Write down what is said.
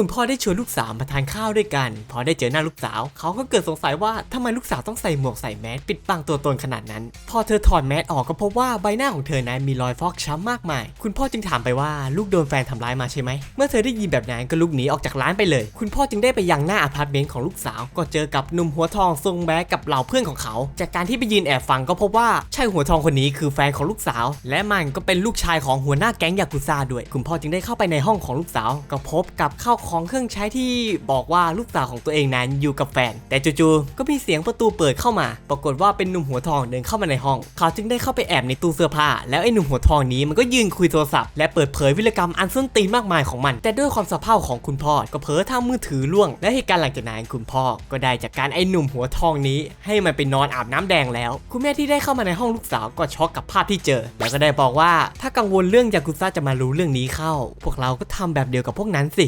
คุณพ่อได้ชวนลูกสาวมาทานข้าวด้วยกัน พอได้เจอหน้าลูกสาว เขาก็เกิดสงสัยว่าทำไมลูกสาวต้องใส่หมวกใส่แมสปิดบังตัวตนขนาดนั้น พอเธอถอดแมสออกก็พบว่าใบหน้าของเธอนั้นมีรอยฟอกช้ำมากมาย คุณพ่อจึงถามไปว่าลูกโดนแฟนทำร้ายมาใช่ไหม เมื่อเธอได้ยินแบบนั้นก็ลุกหนีออกจากร้านไปเลย คุณพ่อจึงได้ไปยังหน้าอพาร์ตเมนต์ของลูกสาว ก็เจอกับหนุ่มหัวทองทรงแบดกับเหล่าเพื่อนของเขา จากการที่ไปยืนแอบฟังก็พบว่าใช่หัวทองคนนี้คือแฟนของลูกสาว และมันก็เป็นลูกชายของหัวหน้าแก๊งยากุซ่าด้วย คุณพ่อจึงได้เข้าไปในห้องของลูกสาว ก็พบกับข้าวของเครื่องใช้ที่บอกว่าลูกสาวของตัวเองนั้นอยู่กับแฟน แต่จู่ๆก็มีเสียงประตูเปิดเข้ามา ปรากฏว่าเป็นหนุ่มหัวทองเดินเข้ามาในห้อง เขาจึงได้เข้าไปแอบในตู้เสื้อผ้า แล้วไอ้หนุ่มหัวทองนี้มันก็ยืนคุยโทรศัพท์และเปิดเผยวิรกรรมอันส้นตีนมากมายของมัน แต่ด้วยความสะเพร่าของคุณพ่อก็เผลอทำมือถือล่วง และเหตุการณ์หลังจากนั้นคุณพ่อก็ได้จากการไอ้หนุ่มหัวทองนี้ ให้มันไปนอนอาบน้ำแดงแล้ว คุณแม่ที่ได้เข้ามาในห้องลูกสาวก็ช็อกกับภาพที่เจอ แล้วก็ได้บอกว่าถ้ากังวลเรื่องยากุซ่าจะมารู้เรื่องนี้เข้า พวกเราก็ทำแบบเดียวกับพวกนั้นสิ